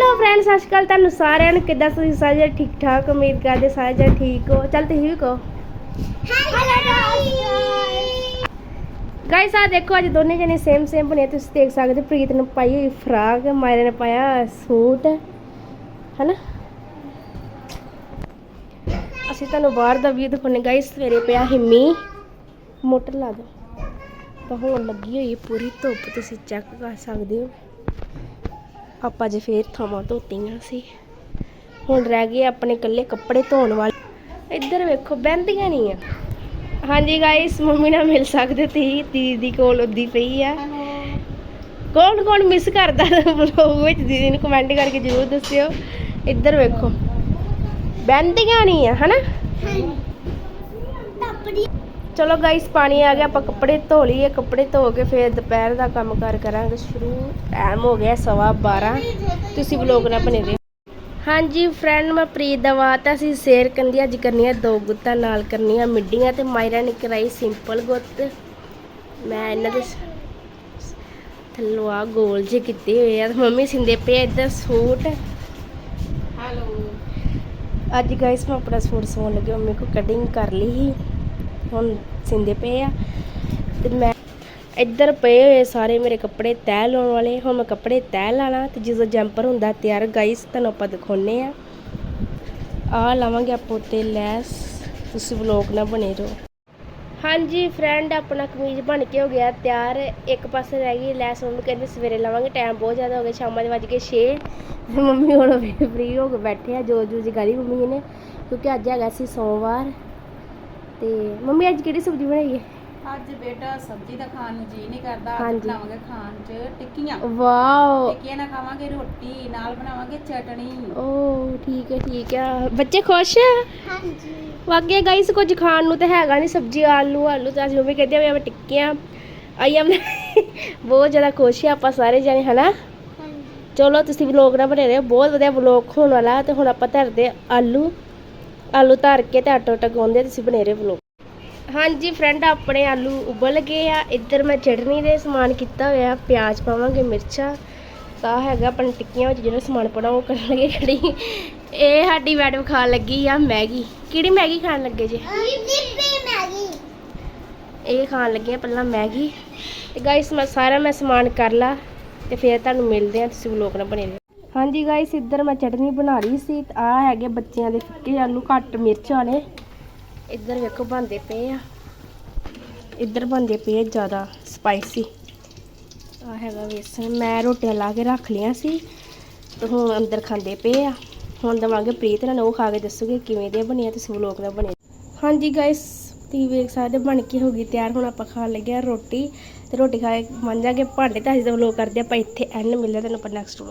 Hello friends ਸਤਿ ਸ਼੍ਰੀ ਅਕਾਲ ਤੁਹਾਨੂੰ ਸਾਰਿਆਂ ਨੂੰ ਕਿੱਦਾਂ ਤੁਸੀਂ ਸਾਰੇ ਠੀਕ ਠਾਕ ਉਮੀਦ ਕਰਦੇ ਸਾਰੇ ਜਣੇ ਠੀਕ ਹੋ। ਚੱਲ ਤੁਸੀਂ ਵੀ ਕਹੋ। ਗਾਇਸ ਆ ਦੇਖੋ, ਅੱਜ ਦੋਨੇ ਜਣੇ ਸੇਮ ਸੇਮ ਬਣੇ ਤੁਸੀਂ ਦੇਖ ਸਕਦੇ ਪ੍ਰੀਤ ਨੇ ਪਾਈ ਹੋਈ ਫਰਾਕ, ਮਾਇਰੇ ਨੇ ਪਾਇਆ ਸੂਟ, ਹੈਨਾ? ਅਸੀਂ ਤੁਹਾਨੂੰ ਬਾਹਰ ਦਾ ਵੀਊ ਦਿਖਾਉਣੇ। ਗਾਇਸ ਸਵੇਰੇ ਪਿਆ ਹਿੰਮੀ ਮੋਟਰ ਲਾ ਦੋ ਤਾਂ ਹੁਣ ਲੱਗੀ ਹੋਈ ਪੂਰੀ ਧੁੱਪ। ਤੁਸੀਂ ਚੈੱਕ ਕਰ ਸਕਦੇ ਹੋ। ਆਪਾਂ ਜੇ ਫੇਰ ਥਾਵਾਂ ਧੋਤੀਆਂ ਸੀ। ਹੁਣ ਰਹਿ ਗਏ ਆਪਣੇ ਇਕੱਲੇ ਕੱਪੜੇ ਧੋਣ ਵਾਲੇ। ਇੱਧਰ ਵੇਖੋ, ਬਹਿੰਦੀਆਂ ਨਹੀਂ ਆ। ਹਾਂਜੀ ਗਾਇਸ ਮੰਮੀ ਨਾਲ ਮਿਲ ਸਕਦੇ ਤੁਸੀਂ, ਦੀਦੀ ਕੋਲ ਉੱਦੀ ਪਈ ਆ। ਕੌਣ ਕੌਣ ਮਿਸ ਕਰਦਾ ਵਲੋਗ ਵਿੱਚ? ਦੀਦੀ ਨੂੰ ਕਮੈਂਟ ਕਰਕੇ ਜ਼ਰੂਰ ਦੱਸਿਓ। ਇੱਧਰ ਵੇਖੋ, ਬਹਿੰਦੀਆਂ ਨਹੀਂ ਆ, ਹਨਾ? ਚਲੋ ਗਾਇਸ ਪਾਣੀ ਆ ਗਿਆ ਆਪਾਂ ਕੱਪੜੇ ਧੋ ਲਈਏ ਕੱਪੜੇ ਧੋ ਕੇ ਫਿਰ ਦੁਪਹਿਰ ਦਾ ਕੰਮ ਕਾਰ ਕਰਾਂਗੇ ਸ਼ੁਰੂ। ਟਾਈਮ ਹੋ ਗਿਆ ਸਵਾ 12 ਤੁਸੀਂ ਵਲੋਗ ਨਾ ਬਣੇ ਰਹੋ। ਹਾਂਜੀ ਫਰੈਂਡ ਮੈਂ ਪ੍ਰੀਤ ਦਾ ਵਾਤਾ ਸੀ ਸ਼ੇਅਰ ਕੰਦੀ ਅੱਜ ਕਰਨੀਆਂ ਦੋ ਗੁੱਤਾਂ ਨਾਲ ਕਰਨੀਆਂ ਮਿੱਡੀਆਂ ਤੇ ਮਾਇਰਾ ਨੇ ਕਰਾਈ ਸਿੰਪਲ ਗੁੱਤ। ਮੈਂ ਇਹਨਾਂ ਦੇ ਥੱਲੋਂ ਆ ਗੋਲ ਜੇ ਕੀਤੇ ਹੋਏ ਆ ਮੰਮੀ ਸਿੰਦੇ ਪਏ ਇੱਧਰ ਸੂਟ। ਹੈਲੋ ਅੱਜ ਗਾਇਸ ਮੈਂ ਆਪਣਾ ਸੂਟ ਸਵਾਉਣ ਲੱਗੀ ਮੰਮੀ ਕੋ ਕਟਿੰਗ ਕਰ ਲਈ ਸੀ। ਹੁਣ ਸਿੰਦੇ ਪਏ ਆ। ਤੇ ਮੈਂ ਇੱਧਰ ਪਏ ਹੋਏ ਸਾਰੇ ਮੇਰੇ ਕੱਪੜੇ ਤੈਅ ਲਾਉਣ ਵਾਲੇ। ਹੁਣ ਮੈਂ ਕੱਪੜੇ ਤੈਅ ਲਾਣਾ ਤੇ ਜਦੋਂ ਜੈਂਪਰ ਹੁੰਦਾ ਤਿਆਰ ਗਾਇਸ ਤੁਹਾਨੂੰ ਆਪਾਂ ਦਿਖਾਉਨੇ ਆ। ਆ ਲਾਵਾਂਗੇ ਆਪਾਂ ਉੱਤੇ ਲੈਸ। ਤੁਸੀਂ ਵਲੋਗ ਨਾ ਬਣੇ ਰਹੋ। ਹਾਂਜੀ ਫਰੈਂਡ ਆਪਣਾ ਕਮੀਜ਼ ਬਣ ਕੇ ਹੋ ਗਿਆ ਤਿਆਰ। ਇੱਕ ਪਾਸੇ ਰਹਿ ਗਈ ਲੈਸ, ਮੰਮੀ ਕਹਿੰਦੇ ਸਵੇਰੇ ਲਾਵਾਂਗੇ ਟਾਈਮ ਬਹੁਤ ਜ਼ਿਆਦਾ ਹੋ ਗਿਆ, ਸ਼ਾਮਾਂ ਦੇ ਵੱਜ ਗਏ 6 ਮੰਮੀ ਹੁਣ ਫ੍ਰੀ ਹੋ ਕੇ ਬੈਠੇ ਆ ਜੋ ਜੋ ਜਗਾਲੀ ਮੰਮੀ ਨੇ, ਕਿਉਂਕਿ ਅੱਜ ਹੈਗਾ ਸੀ ਸੋਮਵਾਰ। ਤੇ ਮੰਮੀ ਅੱਜ ਕਿਹੜੀ ਸਬਜ਼ੀ ਬਣਾਈ ਹੈ? ਅੱਜ ਬੇਟਾ ਸਬਜ਼ੀ ਦਾ ਖਾਣ ਨੂੰ ਜੀ ਨਹੀਂ ਕਰਦਾ ਹਾਂਜੀ। ਅੱਜ ਬਣਾਵਾਂਗੇ ਖਾਣ 'ਚ ਟਿੱਕੀਆਂ। ਵਾਓ। ਟਿੱਕੀਆਂ ਨਾਲ ਖਾਵਾਂਗੇ ਰੋਟੀ ਨਾਲ ਬਣਾਵਾਂਗੇ ਚਟਣੀ। ਓ ਠੀਕ ਹੈ ਠੀਕ ਹੈ। ਬੱਚੇ ਖੁਸ਼ ਆ ਹਾਂਜੀ। ਵਾਗੇ ਗਾਈਸ ਕੁਝ ਖਾਣ ਨੂੰ ਤਾਂ ਹੈਗਾ ਨਹੀਂ ਸਬਜ਼ੀ ਆਲੂ ਆਲੂ ਤਾਂ ਅੱਜ ਮੰਮੀ ਕਹਿੰਦੀ ਆ ਵੀ ਆਪਾਂ ਟਿੱਕੀਆਂ ਆਈਆਂ ਬਹੁਤ ਜ਼ਿਆਦਾ ਖੁਸ਼ ਆ ਆਪਾਂ ਸਾਰੇ ਜਣੇ ਹਨਾ? ਚਲੋ ਤੁਸੀਂ ਵਲੋਗ ਨਾ ਬਣੇ ਰਹੋ। ਬਹੁਤ ਵਧੀਆ ਵਲੋਗ ਹੋਣ ਵਾਲਾ ਤੇ ਹੁਣ ਆਪਾਂ ਧਰਦੇ ਆ ਆਲੂ। ਆਲੂ ਧਰ ਕੇ ਤੇ ਆਟੋ ਟਕਾਉਂਦੇ ਤੁਸੀਂ ਬਣੇ ਰਹੇ ਵਲੋਗ ਹਾਂਜੀ ਫਰੈਂਡ ਆਪਣੇ ਆਲੂ ਉਬਲ ਗਏ ਆ। ਇੱਧਰ ਮੈਂ ਚਟਨੀ ਦੇ ਸਮਾਨ ਕੀਤਾ ਹੋਇਆ, ਪਿਆਜ਼ ਪਾਵਾਂਗੇ, ਮਿਰਚਾਂ, ਤਾਂ ਹੈਗਾ ਆਪਣੀ ਟਿੱਕੀਆਂ ਵਿੱਚ ਜਿਹੜਾ ਸਮਾਨ ਪਾਉਣਾ, ਉਹ ਕਰਨ ਲੱਗੇ ਖੜੀ। ਇਹ ਸਾਡੀ ਮੈਡਮ ਖਾਣ ਲੱਗੀ ਆ ਮੈਗੀ। ਕਿਹੜੀ ਮੈਗੀ ਖਾਣ ਲੱਗੇ ਜੇ? ਮੈਗੀ ਇਹ ਖਾਣ ਲੱਗੇ ਆ ਪਹਿਲਾਂ ਮੈਗੀ। ਤੇ ਗਾਇਸ ਮੈਂ ਸਾਰਾ ਮੈਂ ਸਮਾਨ ਕਰ ਲਾ, ਤੇ ਫਿਰ ਤੁਹਾਨੂੰ ਮਿਲਦੇ ਆ, ਤੁਸੀਂ ਵਲੋਗ ਨਾਲ ਬਣੇ ਰਹੋ। ਹਾਂਜੀ ਗਾਇਸ ਇੱਧਰ ਮੈਂ ਚਟਨੀ ਬਣਾ ਰਹੀ ਸੀ ਤੇ ਆ ਹੈਗੇ ਬੱਚਿਆਂ ਦੇ ਫਿੱਕੇ ਆਲੂ ਘੱਟ ਮਿਰਚ ਵਾਲੇ। ਇੱਧਰ ਵੇਖੋ ਬਣਦੇ ਪਏ ਆ। ਇੱਧਰ ਬਣਦੇ ਪਏ ਜ਼ਿਆਦਾ ਸਪਾਈਸੀ ਆ ਹੈਗਾ ਵੇਸਣ, ਮੈਂ ਰੋਟੀਆਂ ਲਾ ਕੇ ਰੱਖ ਲਈਆਂ ਸੀ ਤੇ ਹੁਣ ਅੰਦਰ ਖਾਂਦੇ ਪਏ ਆ। ਹੁਣ ਦਵਾਂਗੇ ਪ੍ਰੀਤ ਨਾਲ, ਉਹ ਖਾ ਕੇ ਦੱਸੂਗੇ ਕਿਵੇਂ ਦੇ ਬਣੇ ਆ ਤੁਸੀਂ ਵਲੋਗ ਨਾਲ ਬਣੇ ਹਾਂਜੀ ਗਾਇਸ ਤੁਸੀਂ ਵੇਖ ਸਕਦੇ ਬਣ ਕੇ ਹੋ ਗਈ ਤਿਆਰ, ਹੁਣ ਆਪਾਂ ਖਾਣ ਲੱਗੇ ਆ ਰੋਟੀ। ਤੇ ਰੋਟੀ ਖਾ ਕੇ ਮੰਨ ਮੰਜਾਂਗੇ ਭਾਂਡੇ ਤਾਂ ਅਸੀਂ ਤਾਂ ਵਲੋਗ ਕਰਦੇ ਆਪਾਂ ਇੱਥੇ ਐਂਡ ਮਿਲਦੇ ਤੁਹਾਨੂੰ ਆਪਾਂ ਨੈਕਸਟ